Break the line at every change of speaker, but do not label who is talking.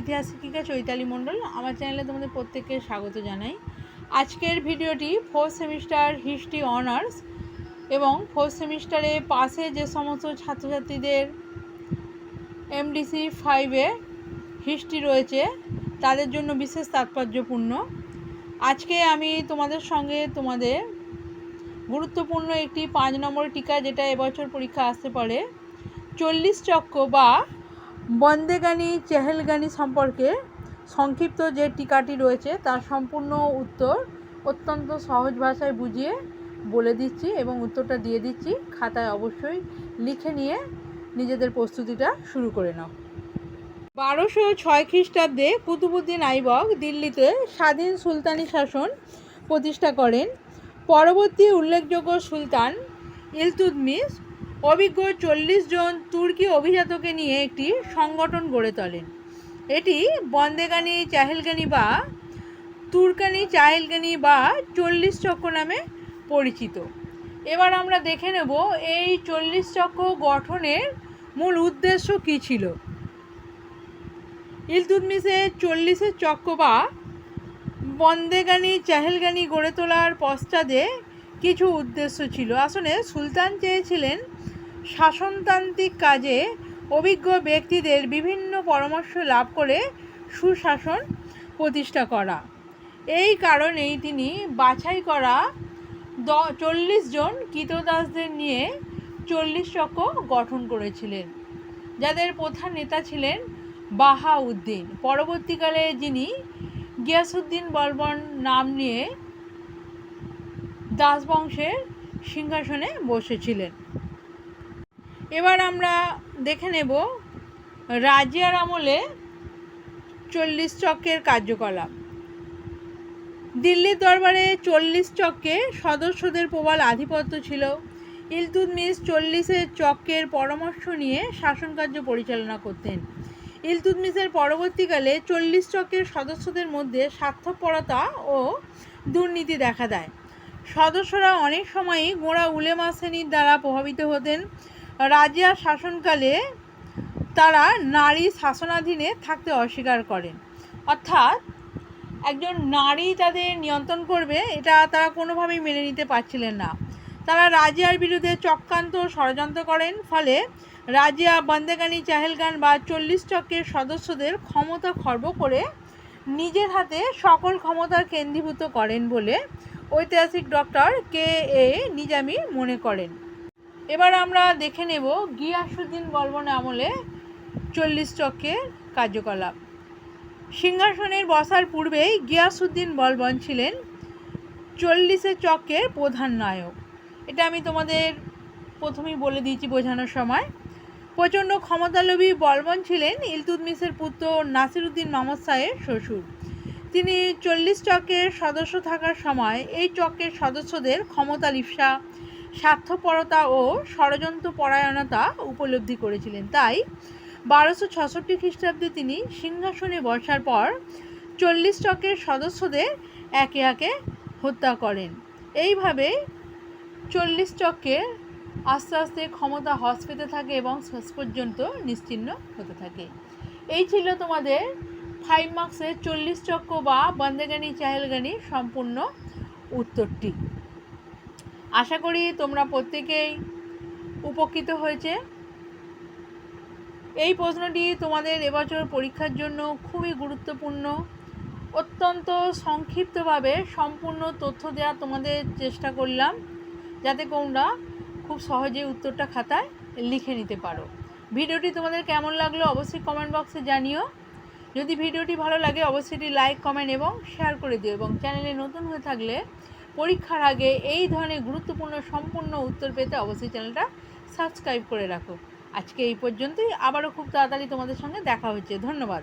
ইতিহাস শিক্ষিকা চৈতালি মণ্ডল। আমার চ্যানেলে তোমাদের প্রত্যেককে স্বাগত জানাই। আজকের ভিডিওটি ফোর্থ সেমিস্টার হিস্ট্রি অনার্স এবং ফোর্থ সেমিস্টারে পাশে যে সমস্ত ছাত্রছাত্রীদের এমডিসি ফাইভে হিস্ট্রি রয়েছে, তাদের জন্য বিশেষ তাৎপর্যপূর্ণ। আজকে আমি তোমাদের সঙ্গে তোমাদের গুরুত্বপূর্ণ একটি পাঁচ নম্বর টিকা যেটা এবছর পরীক্ষা আসতে পারে। চল্লিশ চক্র বা বন্দেগানি চেহেলগানি সম্পর্কে সংক্ষিপ্ত যে টিকাটি রয়েছে, তার সম্পূর্ণ উত্তর অত্যন্ত সহজ ভাষায় বুঝিয়ে বলে দিচ্ছি এবং উত্তরটা দিয়ে দিচ্ছি। খাতায় অবশ্যই লিখে নিয়ে নিজেদের প্রস্তুতিটা শুরু করে নাও। বারোশো ছয় খ্রিস্টাব্দে কুতুবুদ্দিন আইবক দিল্লিতে স্বাধীন সুলতানি শাসন প্রতিষ্ঠা করেন। পরবর্তী উল্লেখযোগ্য সুলতান ইলতুদমিস অভিজ্ঞ চল্লিশ জন তুর্কি অভিজাতকে নিয়ে একটি সংগঠন গড়ে তোলেন। এটি বন্দেগানি, চাহেলগানি বা তুর্কানি, চাহেলগানি বা চল্লিশ চক্র নামে পরিচিত। এবার আমরা দেখে নেব এই চল্লিশ চক্র গঠনের মূল উদ্দেশ্য কী ছিল। ইলতুদমিসের চল্লিশের চক্র বা বন্দেগানি, চাহেলগানি গড়ে তোলার পশ্চাদে কিছু উদ্দেশ্য ছিল। আসলে সুলতান চেয়েছিলেন শাসনতান্ত্রিক কাজে অভিজ্ঞ ব্যক্তিদের বিভিন্ন পরামর্শ লাভ করে সুশাসন প্রতিষ্ঠা করা। এই কারণেই তিনি বাছাই করা দ, চল্লিশ জন কীতদাসদের নিয়ে চল্লিশ চক্র গঠন করেছিলেন, যাদের প্রধান নেতা ছিলেন বাহাউদ্দিন। পরবর্তীকালে যিনি গিয়াসুদ্দিন বলবন নাম নিয়ে দাস বংশের সিংহাসনে বসেছিলেন। এবার আমরা দেখে নেব রাজিয়ার আমলে চল্লিশ চক্রের কার্যকলাপ। দিল্লির দরবারে চল্লিশ চক্রে সদস্যদের প্রবল আধিপত্য ছিল। ইলতুদমিস চল্লিশের চক্রের পরামর্শ নিয়ে শাসনকার্য পরিচালনা করতেন। ইলতুদমিসের পরবর্তীকালে চল্লিশ চক্রের সদস্যদের মধ্যে স্বার্থপরতা ও দুর্নীতি দেখা দেয়। সদস্যরা অনেক সময়ই গোড়া উলেমা শ্রেণির দ্বারা প্রভাবিত হতেন। রাজিয়া শাসনকালে তারা নারী শাসনাধীনে থাকতে অস্বীকার করেন। অর্থাৎ একজন নারী তাদের নিয়ন্ত্রণ করবে, এটা তারা কোনোভাবেই মেনে নিতে পারছিলেন না। তারা রাজিয়ার বিরুদ্ধে চক্রান্ত ষড়যন্ত্র করেন, ফলে রাজিয়া বন্দেগানি, চাহেলগান বা চল্লিশ চক্রের সদস্যদের ক্ষমতা খর্ব করে নিজের হাতে সকল ক্ষমতা কেন্দ্রীভূত করেন বলে ঐতিহাসিক ডক্টর কে এ নিজামি মনে করেন। এবার আমরা দেখে নেব গিয়াসুদ্দিন বলবন আমলে চল্লিশ চক্রের কার্যকলাপ। সিংহাসনের বসার পূর্বেই গিয়াসুদ্দিন বলবন ছিলেন চল্লিশে চক্রের প্রধান নায়ক। এটা আমি তোমাদের প্রথমেই বলে দিয়েছি বোঝানোর সময়। প্রচণ্ড ক্ষমতালোভী বলবন ছিলেন ইলতুদমিসের পুত্র নাসিরুদ্দিন মামদ শাহের শ্বশুর। তিনি চল্লিশ চকের সদস্য থাকার সময় এই চকের সদস্যদের ক্ষমতা লিপসা, স্বার্থপরতা ও ষড়যন্ত্র পরায়ণতা উপলব্ধি করেছিলেন। তাই বারোশো ছষট্টি খ্রিস্টাব্দে তিনি সিংহাসনে বসার পর চল্লিশ চকের সদস্যদের একে একে হত্যা করেন। এইভাবে চল্লিশ চক্রের আস্তে আস্তে ক্ষমতা হ্রাস পেতে থাকে এবং শেষ পর্যন্ত নিশ্চিহ্ন হতে থাকে। এই ছিল তোমাদের ফাইভ মার্কসের চল্লিশ চক্র বা বন্দেগানি, চাহেলগানি সম্পূর্ণ উত্তরটি। আশা করি তোমরা প্রত্যেকেই উপকৃত হয়েছে। এই প্রশ্নটি তোমাদের এবছর পরীক্ষার জন্য খুবই গুরুত্বপূর্ণ। অত্যন্ত সংক্ষিপ্তভাবে সম্পূর্ণ তথ্য দেওয়া তোমাদের চেষ্টা করলাম, যাতে তোমরা খুব সহজে উত্তরটা খাতায় লিখে নিতে পারো। ভিডিওটি তোমাদের কেমন লাগল অবশ্যই কমেন্ট বক্সে জানিও। যদি ভিডিওটি ভালো লাগে, অবশ্যই এটি লাইক কমেন্ট এবং শেয়ার করে দিও এবং চ্যানেলে নতুন হয়ে থাকলে পরীক্ষার আগে এই ধরনের গুরুত্বপূর্ণ সম্পূর্ণ উত্তর পেতে অবশ্যই চ্যানেলটা সাবস্ক্রাইব করে রাখো। আজকে এই পর্যন্তই। আবারও খুব তাড়াতাড়ি তোমাদের সঙ্গে দেখা হচ্ছে। ধন্যবাদ।